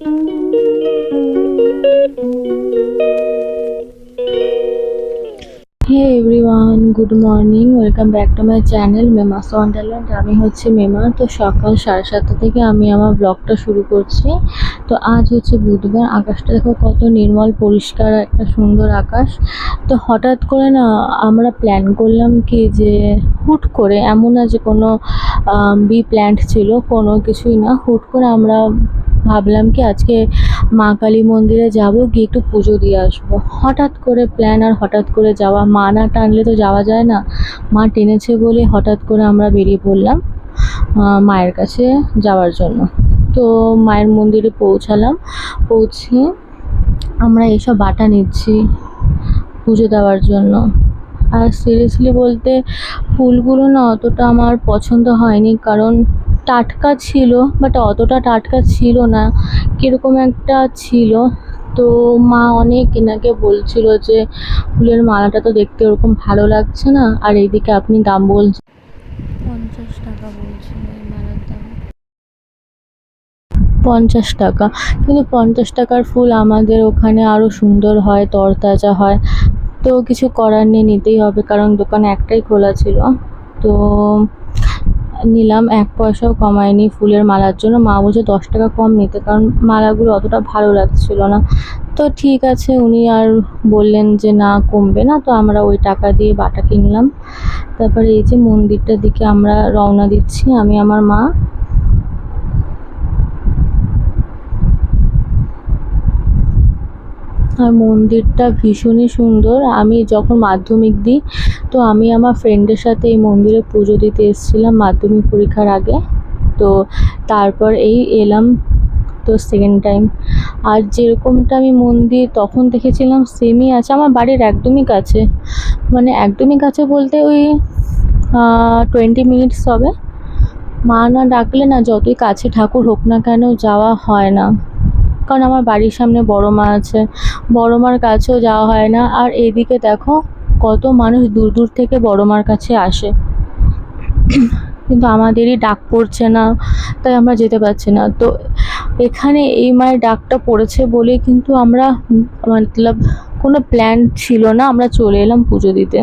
Hey everyone good morning welcome back to my channel Mema's wonderland আমি হচ্ছে মেমা। তো সকাল সাড়ে সাতটা থেকে আমি আমার ব্লগটা শুরু করছি। তো আজ হচ্ছে বুধবার। আকাশটা দেখো কত নির্মল, পরিষ্কার, একটা সুন্দর আকাশ। তো হঠাৎ করে না আমরা প্ল্যান করলাম কি যে হুট করে এমন না যে কোনো বি প্ল্যান্ট ছিল, কোনো কিছুই না। হুট করে আমরা ভাবলাম কি আজকে মা কালী মন্দিরে যাব, গিয়ে একটু পুজো দিয়ে আসব। হঠাৎ করে প্ল্যান আর হঠাৎ করে যাওয়া, মা না টানলে তো যাওয়া যায় না। মা টেনেছে বলে হঠাৎ করে আমরা বেরিয়ে পড়লাম মায়ের কাছে যাওয়ার জন্য। তো মায়ের মন্দিরে পৌঁছালাম, পৌঁছে আমরা এসব বাটা নিচ্ছি পুজো দেওয়ার জন্য। আর সিরিয়াসলি বলতে ফুলগুলো না অতটা আমার পছন্দ হয়নি, কারণ টাটকা ছিল বাট অতটা টাটকা ছিল না। কীরকম একটা ছিল তো মা অনেক এনাকে বলছিল যে ফুলের মালাটা তো দেখতে ওরকম ভালো লাগছে না আর এইদিকে আপনি দাম বলছেন পঞ্চাশ টাকা বলছেন এই মালার দাম। পঞ্চাশ টাকা। কিন্তু পঞ্চাশ টাকার ফুল আমাদের ওখানে আরও সুন্দর হয় তরতাজা হয়। তো কিছু করার নেই নিতেই হবে কারণ দোকান একটাই খোলা ছিল। তো নিলাম, এক পয়সাও কমায়নি। ফুলের মালার জন্য মা বলছে দশ টাকা কম নিতে, কারণ মালাগুলো অতটা ভালো লাগছিল না। তো ঠিক আছে, উনি আর বললেন যে না, কমবে না, তো আমরা ওই টাকা দিয়ে বাটা কিনলাম। তারপরে এই যে মন্দিরটার দিকে আমরা রওনা দিচ্ছি, আমি, আমার মা। আর মন্দিরটা ভীষণই সুন্দর। আমি যখন মাধ্যমিক দিই, তো আমি আমার ফ্রেন্ডের সাথে এই মন্দিরে পুজো দিতে এসেছিলাম মাধ্যমিক পরীক্ষার আগে। তো তারপর এই এলাম তো সেকেন্ড টাইম আর যেরকমটা আমি মন্দির তখন দেখেছিলাম সেমই আছে। আমার বাড়ির একদমই কাছে। মানে একদমই কাছে বলতে ওই টোয়েন্টি মিনিটস হবে। মা না ডাকলে না যতই কাছে ঠাকুর হোক না কেন যাওয়া হয় না। কারণ আমার বাড়ির সামনে বড় মা আছে। বড় মার কাছেও যাওয়া হয় না। আর এদিকে দেখো, কত মানুষ দূর দূর থেকে বড় মার কাছে আসে। কিন্তু আমাদেরই ডাক পড়ছে না, তাই আমরা যেতে পারছি না। তো এখানে এই মায়ের ডাকটা পড়েছে বলে কিন্তু আমরা মতলব কোনো প্ল্যান ছিল না। আমরা চলে এলাম পুজো দিতে।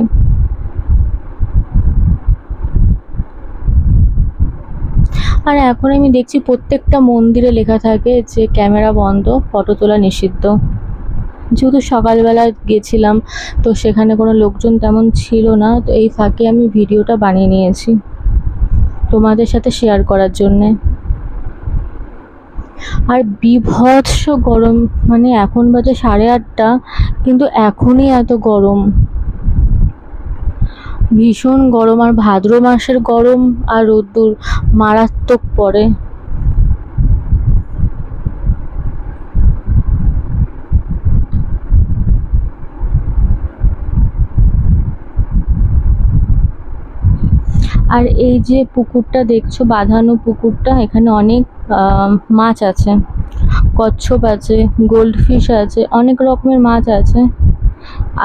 আর এখন আমি দেখছি প্রত্যেকটা মন্দিরে লেখা থাকে যে ক্যামেরা বন্ধ, ফটো তোলা নিষিদ্ধ। যেহেতু সকালবেলা গেছিলাম, তো সেখানে কোনো লোকজন তেমন ছিল না, তো এই ফাঁকে আমি ভিডিওটা বানিয়ে নিয়েছি তোমাদের সাথে শেয়ার করার জন্যে। আর বিভৎস গরম মানে এখন বাজে সাড়ে আটটা, কিন্তু এখনই এত গরম। ভীষণ গরম আর ভাদ্র মাসের গরম আর রোদ্দুর মারাত্মক পড়ে। আর এই যে পুকুরটা দেখছ, বাঁধানো পুকুরটা, এখানে অনেক মাছ আছে। কচ্ছপ আছে গোল্ড ফিশ আছে, অনেক রকমের মাছ আছে।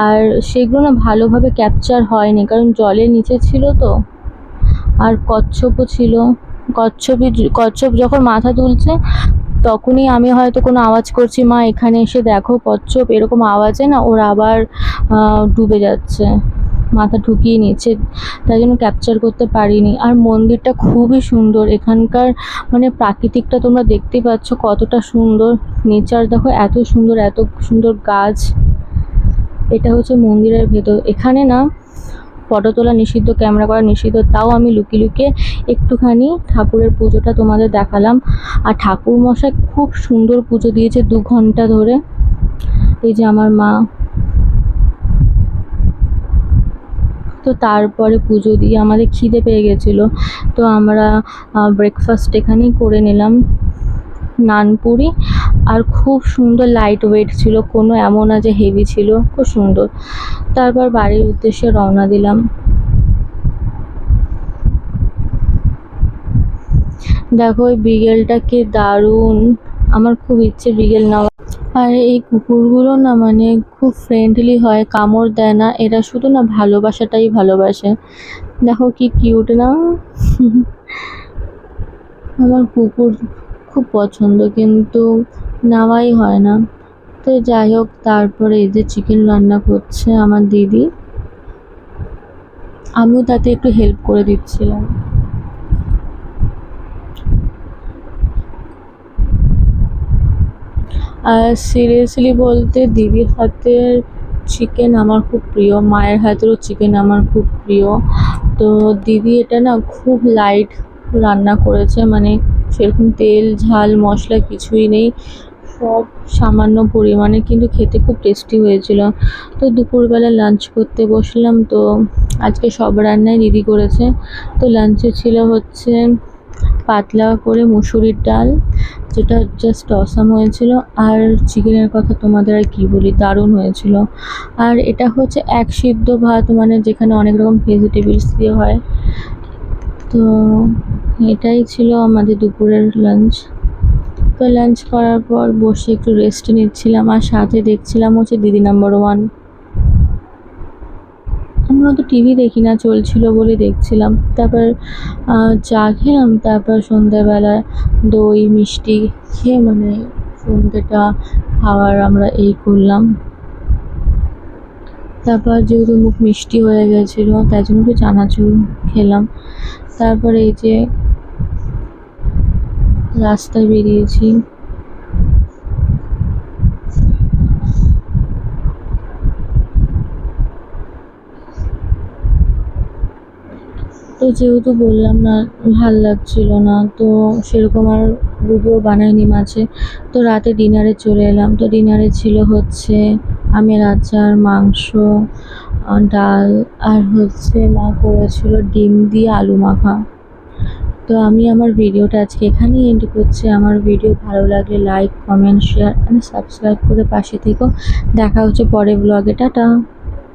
আর সেগুলো না ভালোভাবে ক্যাপচার হয়নি, কারণ জলের নিচে ছিল তো। আর কচ্ছপও ছিল। কচ্ছপই কচ্ছপ যখন মাথা তুলছে, তখনই আমি হয়তো কোনো আওয়াজ করছি, মা, এখানে এসে দেখো কচ্ছপ। এরকম আওয়াজে না ওর আবার ডুবে যাচ্ছে। মাথা ঢুকিয়ে নিচ্ছে তাই জন্য ক্যাপচার করতে পারিনি। আর মন্দিরটা খুবই সুন্দর। এখানকার মানে প্রাকৃতিকটা তোমরা দেখতেই পাচ্ছ কতটা সুন্দর। নেচার দেখো, এত সুন্দর এত সুন্দর গাছ। এটা হচ্ছে মন্দিরের ভেতর। এখানে না ফটো তোলা নিষিদ্ধ ক্যামেরা করা নিষিদ্ধ, তাও আমি লুকিয়ে লুকিয়ে একটুখানি ঠাকুরের পুজোটা তোমাদের দেখালাম। আর ঠাকুর মশাই খুব সুন্দর পুজো দিয়েছে দু ঘণ্টা ধরে। এই যে আমার মা। তো তারপরে পুজো দিয়ে আমাদের খিদে পেয়ে গেছিল। তো আমরা ব্রেকফাস্ট এখানেই করে নিলাম। নানপুরি আর খুব সুন্দর লাইট ওয়েট ছিল, কোনো এমন না যে হেভি ছিল, খুব সুন্দর। তারপর বাড়ির উদ্দেশ্যে রওনা দিলাম। দেখো, ওই বিকেলটা কি দারুণ। আমার খুব ইচ্ছে বিগেল নেওয়া। আর এই কুকুরগুলো না মানে খুব ফ্রেন্ডলি হয়, কামড় দেয় না। এরা শুধু না ভালোবাসাটাই ভালোবাসে। দেখো কি কিউট না? আমার কুকুর খুব পছন্দ, কিন্তু নেওয়াই হয় না। তো যাই হোক, তারপরে এই যে চিকেন রান্না করছে আমার দিদি। আমিও তাতে একটু হেল্প করে দিচ্ছিলাম। আর সিরিয়াসলি বলতে দিদির হাতের চিকেন আমার খুব প্রিয়, মায়ের হাতেরও চিকেন আমার খুব প্রিয়। তো দিদি এটা না খুব লাইট রান্না করেছে মানে সেরকম তেল, ঝাল, মশলা কিছুই নেই। সব সামান্য পরিমাণে কিন্তু খেতে খুব টেস্টি হয়েছিল। তো দুপুরবেলা লাঞ্চ করতে বসলাম তো আজকে সব রান্নাই দিদি করেছে। তো লাঞ্চে ছিল হচ্ছে পাতলা করে মুসুরির ডাল, যেটা জাস্ট অসাম হয়েছিল। আর চিকেনের কথা তোমাদের আর কী বলি, দারুণ হয়েছিল। আর এটা হচ্ছে এক সিদ্ধ ভাত মানে যেখানে অনেক রকম ভেজিটেবলস দিয়ে হয়। তো এটাই ছিল আমাদের দুপুরের লাঞ্চ তো লাঞ্চ করার পর বসে একটু রেস্ট নিচ্ছিলাম আর সাথে দেখছিলাম হচ্ছে দিদি নাম্বার ওয়ান আমরা অত টিভি দেখি না, চলছিল বলে দেখছিলাম। তারপর চা খেলাম, তারপর সন্ধ্যাবেলা দই, মিষ্টি খেয়ে মানে সন্ধ্যেটা খাওয়ার আমরা এই করলাম। তারপর যেহেতু মুখ মিষ্টি হয়ে গেছিল, তাই জন্য একটু চানাচুর খেলাম। তারপরে এই যে রাস্তায় বেরিয়েছি। তো যেহেতু বললাম না, ভালো লাগছিল না, তো সেরকম আর ভিডিও বানাইনি মাঝে তো রাতে ডিনারে চলে এলাম। তো ডিনারে ছিল হচ্ছে আমের আচার, মাংস ডাল, আর হচ্ছে মা করেছিল ডিম দিয়ে আলু মাখা। তো আমি আমার ভিডিওটা আজকে এখানেই এন্ড করছি। আমার ভিডিও ভালো লাগলে like comment share and subscribe করে পাশে থেকেও দেখা হচ্ছে পরে ব্লগে টাটা!